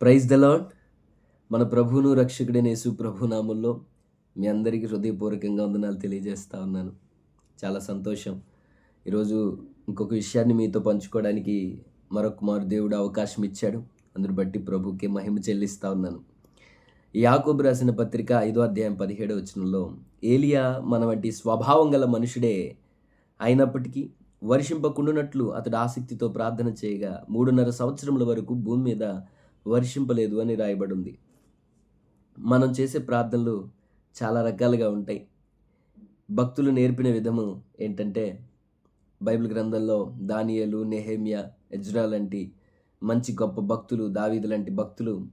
Praise the lord మన ప్రభువును రక్షకుడైన యేసు ప్రభు నామంలో మీ అందరికీ హృదయపూర్వకంగా వందనాలు తెలియజేస్తా ఉన్నాను. చాలా సంతోషం. ఈరోజు ఇంకొక విషయాన్ని మీతో పంచుకోవడానికి మరొక మారు దేవుడు అవకాశం ఇచ్చాడు. అందుని బట్టి ప్రభుకి మహిమ చెల్లిస్తా ఉన్నాను. యాకోబు రాసిన పత్రిక ఐదో అధ్యాయం పదిహేడో వచనంలో ఏలియా మన వంటి స్వభావం గల మనుషుడే అయినప్పటికీ వర్షింపకుండునట్లు అతడు ఆసక్తితో ప్రార్థన చేయగా మూడున్నర సంవత్సరముల వరకు భూమి మీద వర్షింపలేదు అని రాయబడి ఉంది మనం చేసే ప్రార్థనలు చాలా రకాలుగా ఉంటాయి. భక్తులు నేర్పిన విధము ఏంటంటే బైబిల్ గ్రంథంలో దానియలు నెహేమియా ఎజ్రా లాంటి మంచి గొప్ప భక్తులు దావీదు లాంటి భక్తులు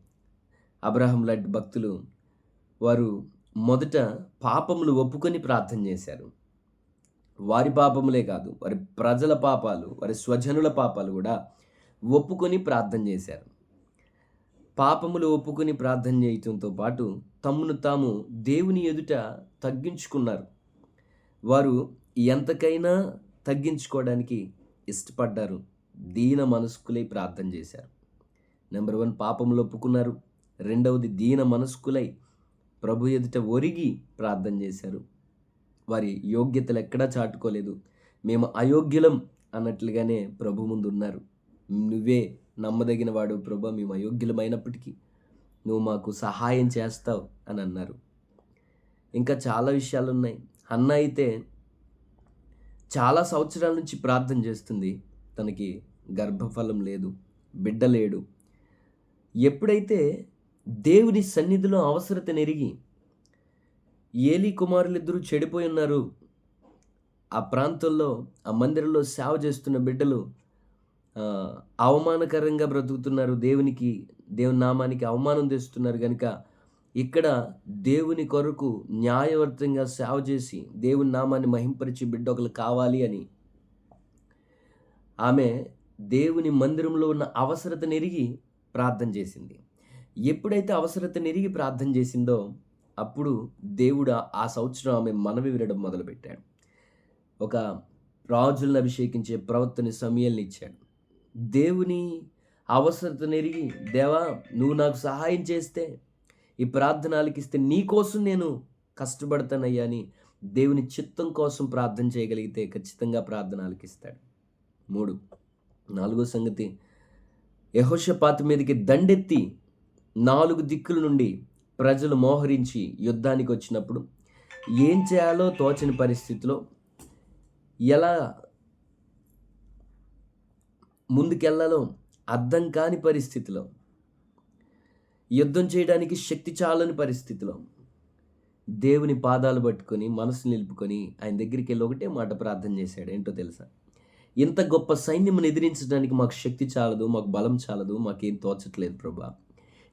అబ్రహం లాంటి భక్తులు వారు మొదట పాపములు ఒప్పుకొని ప్రార్థన చేశారు. వారి పాపములే కాదు వారి ప్రజల పాపాలు వారి స్వజనుల పాపాలు కూడా ఒప్పుకొని ప్రార్థన చేశారు. పాపములు ఒప్పుకొని ప్రార్థన చేయటంతో పాటు తమ్మును తాము దేవుని ఎదుట తగ్గించుకున్నారు. వారు ఎంతకైనా తగ్గించుకోవడానికి ఇష్టపడ్డారు. దీన మనస్కులై ప్రార్థన చేశారు. నెంబర్ వన్ పాపములు ఒప్పుకున్నారు. రెండవది దీన మనస్కులై ప్రభు ఎదుట ఒరిగి ప్రార్థన చేశారు. వారి యోగ్యతలు ఎక్కడా చాటుకోలేదు. మేము అయోగ్యులం అన్నట్లుగానే ప్రభు ముందు ఉన్నారు నువ్వే నమ్మదగిన వాడు ప్రభు మేము అయోగ్యులమైనప్పటికీ నువ్వు మాకు సహాయం చేస్తావు అని అన్నారు. ఇంకా చాలా విషయాలు ఉన్నాయి అన్న అయితే చాలా సంవత్సరాల నుంచి ప్రార్థన చేస్తుంది. తనకి గర్భఫలం లేదు బిడ్డ లేడు. ఎప్పుడైతే దేవుని సన్నిధిలో అవసరత నెరిగి ఏలీ కుమారులిద్దరూ చెడిపోయి ఉన్నారు ఆ ప్రాంతంలో ఆ మందిరంలో సేవ చేస్తున్న బిడ్డలు అవమానకరంగా బ్రతుకుతున్నారు. దేవునికి దేవుని నామానికి అవమానం తెస్తున్నారు. కనుక ఇక్కడ దేవుని కొరకు న్యాయవర్తంగా సేవ చేసి దేవుని నామాన్ని మహింపరిచి బిడ్డ ఒకరు కావాలి అని. ఆమె దేవుని మందిరంలో ఉన్న అవసరత నెరిగి ప్రార్థన చేసింది. ఎప్పుడైతే అవసరత నెరిగి ప్రార్థన చేసిందో అప్పుడు దేవుడు ఆ- సంవత్సరం ఆమె మనవి వినడం మొదలుపెట్టాడు. ఒక రాజులను అభిషేకించే ప్రవక్తని సమయాల్ని ఇచ్చాడు. దేవుని అవసరత నెరిగి దేవా నువ్వు నాకు సహాయం చేస్తే ఈ ప్రార్థన ఆలకిస్తే నీ కోసం నేను కష్టపడతానయ్యా అని దేవుని చిత్తం కోసం ప్రార్థన చేయగలిగితే ఖచ్చితంగా ప్రార్థన ఆలకిస్తాడు మూడు. నాలుగో సంగతి యహోషపాత మీదకి దండెత్తి నాలుగు దిక్కుల నుండి ప్రజలు మోహరించి యుద్ధానికి వచ్చినప్పుడు ఏం చేయాలో తోచని పరిస్థితిలో ఎలా ముందుకెళ్ళాలో అర్థం కాని పరిస్థితిలో. యుద్ధం చేయడానికి శక్తి చాలని పరిస్థితిలో. దేవుని పాదాలు పట్టుకొని మనసు నిలుపుకొని ఆయన దగ్గరికి వెళ్ళి ఒకటే మాట ప్రార్థన చేశాడు. ఏంటో తెలుసా? ఇంత గొప్ప సైన్యం ఎదిరించడానికి మాకు శక్తి చాలదు మాకు బలం చాలదు మాకేం తోచట్లేదు ప్రభా.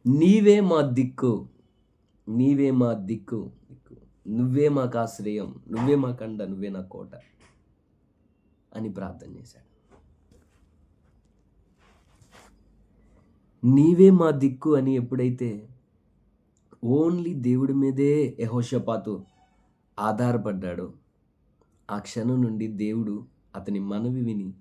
నీవే మా దిక్కు నీవే మా దిక్కు దిక్కు నువ్వే మాకు ఆశ్రయం నువ్వే మా కండ నువ్వే నా కోట అని ప్రార్థన చేశాడు. నీవే మా దిక్కు అని ఎప్పుడైతే ఓన్లీ దేవుడి మీదే యహోషపాతు ఆధారపడ్డాడు ఆ క్షణం నుండి దేవుడు అతని మనవి విని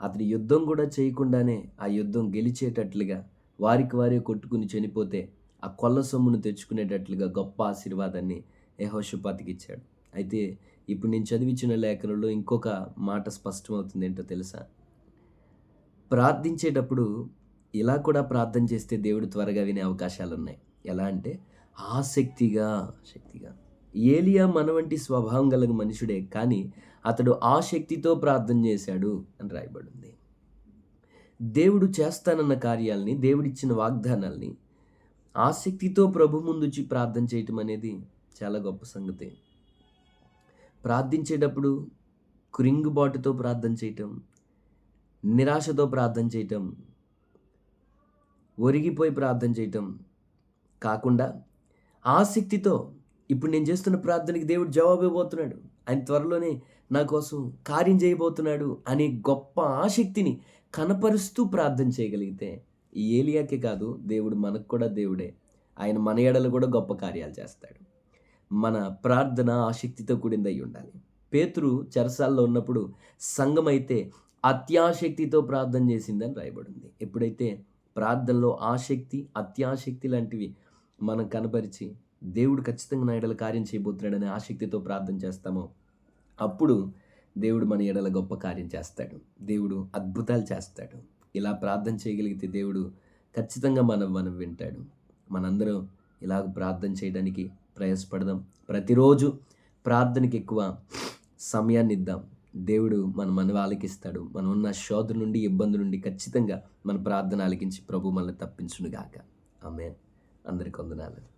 అతని యుద్ధం కూడా చేయకుండానే ఆ యుద్ధం గెలిచేటట్లుగా వారికి వారే కొట్టుకుని చనిపోతే ఆ కొల్ల సొమ్మును తెచ్చుకునేటట్లుగా గొప్ప ఆశీర్వాదాన్ని యహోషపాతికి ఇచ్చాడు. అయితే ఇప్పుడు నేను చదివించిన లేఖనంలో ఇంకొక మాట స్పష్టమవుతుంది ఏంటో తెలుసా? ప్రార్థించేటప్పుడు ఇలా కూడా ప్రార్థన చేస్తే దేవుడు త్వరగా వినే అవకాశాలు ఉన్నాయి ఎలా అంటే ఆసక్తిగా శక్తిగా ఏలియా మన వంటి స్వభావం గల మనుషుడే కానీ అతడు ఆసక్తితో ప్రార్థన చేశాడు అని రాయబడింది. దేవుడు చేస్తానన్న కార్యాలని దేవుడిచ్చిన వాగ్దానాల్ని ఆసక్తితో ప్రభు ముందుచి ప్రార్థన చేయటం అనేది చాలా గొప్ప సంగతి. ప్రార్థించేటప్పుడు కురింగుబాటుతో ప్రార్థన చేయటం నిరాశతో ప్రార్థన చేయటం ఒరిగిపోయి ప్రార్థన చేయటం కాకుండా ఆసక్తితో ఇప్పుడు నేను చేస్తున్న ప్రార్థనకి దేవుడు జవాబు ఇవ్వబోతున్నాడు. ఆయన త్వరలోనే నా కోసం కార్యం చేయబోతున్నాడు అనే గొప్ప ఆసక్తిని కనపరుస్తూ ప్రార్థన చేయగలిగితే ఈ ఏలియాకే కాదు దేవుడు మనకు కూడా దేవుడే. ఆయన మన ఎడలు కూడా గొప్ప కార్యాలు చేస్తాడు. మన ప్రార్థన ఆసక్తితో కూడిందై ఉండాలి. పేతురు చెరసాల్లో ఉన్నప్పుడు సంఘమైతే అత్యాశక్తితో ప్రార్థన చేసిందని రాయబడింది. ఎప్పుడైతే ప్రార్థనలో ఆసక్తి అత్యాసక్తి లాంటివి మనం కనపరిచి దేవుడు ఖచ్చితంగా నా ఎడల కార్యం చేయబోతున్నాడని ఆసక్తితో ప్రార్థన చేస్తామో. అప్పుడు దేవుడు మన ఎడల గొప్ప కార్యం చేస్తాడు. దేవుడు అద్భుతాలు చేస్తాడు. ఇలా ప్రార్థన చేయగలిగితే దేవుడు ఖచ్చితంగా మనం మనం వింటాడు. మనందరం ఇలాగ ప్రార్థన చేయడానికి ప్రయాసపడదాం. ప్రతిరోజు ప్రార్థనకి ఎక్కువ సమయాన్ని ఇద్దాం. దేవుడు మన మన ఆలకిస్తాడు మనం ఉన్న శోధ నుండి ఇబ్బంది నుండి ఖచ్చితంగా మన ప్రార్థన ఆలకించి ప్రభు మనల్ని తప్పించునుగాక. ఆమె అందరికి వందనాలు.